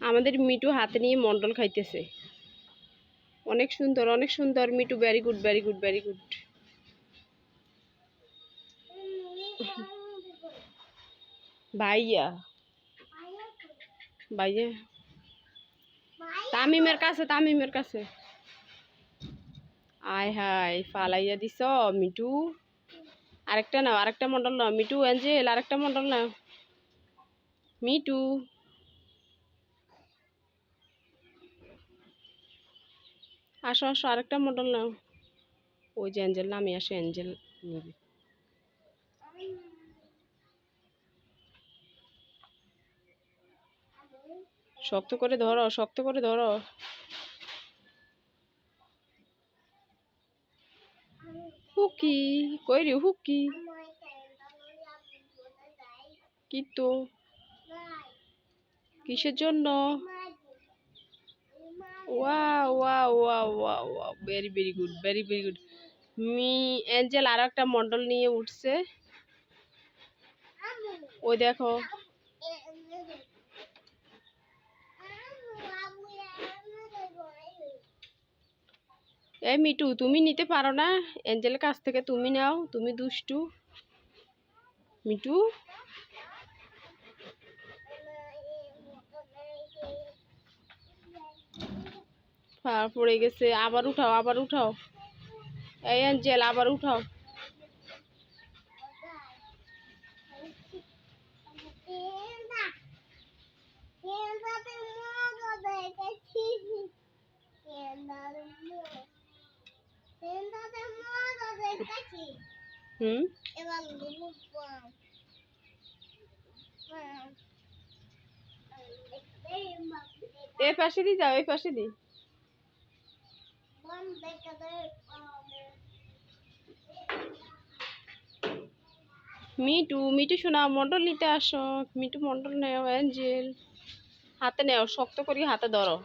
আমাদের মিটু হাতে নিয়ে মন্ডল খাইতেছে। অনেক সুন্দর অনেক সুন্দর me too very good very good very good ভাইয়া। ভাইয়া। তামিমের কাছে তামিমের কাছে। আয় হায়, ফালাইয়া দিছ মিটু আরেকটা নাও, আরেকটা মন্ডল নাও, মিটু অ্যাঞ্জেল আরেকটা মন্ডল নাও। মিটু। আসো আসো, আরেকটা মন্ডল নাও। ওই যে অ্যাঞ্জেল নামে আসে অ্যাঞ্জেল নেবে। শক্ত করে ধরো, শক্ত করে ধরো। হুকি কই রে হুকি কি তো কিসের জন্য ওয়া ওয়া ওয়া ওয়া ওয়া very very good very very good me Angel আর একটা মন্ডল নিয়ে উঠছে। ওই দেখো। এই মিটু, তুমি নিতে পারো না। অ্যাঞ্জেলের কাছ থেকে তুমি নাও, তুমি দুষ্টু। মিটু? পা পড়ে গেছে। আবার উঠাও আবার উঠাও। এই অ্যাঞ্জেল আবার উঠাও। পাশে যাও পাশে মিটু মিটু শোনা, মন্ডল নিতে আসো। মিটু মন্ডল নেও, অ্যাঞ্জেল। হাতে নেও, শক্ত করে হাতে ধরো।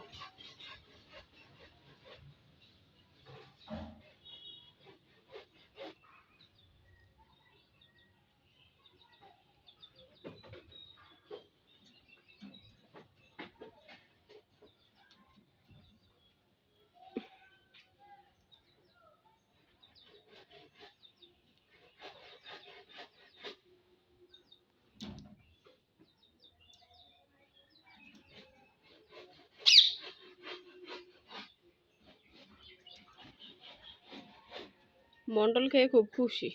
মন্ডল খেয়ে খুব খুশি।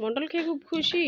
মন্ডল খেয়ে খুব খুশি?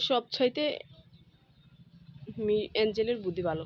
সব চাইতে অ্যাঞ্জেলের বুদ্ধি ভালো।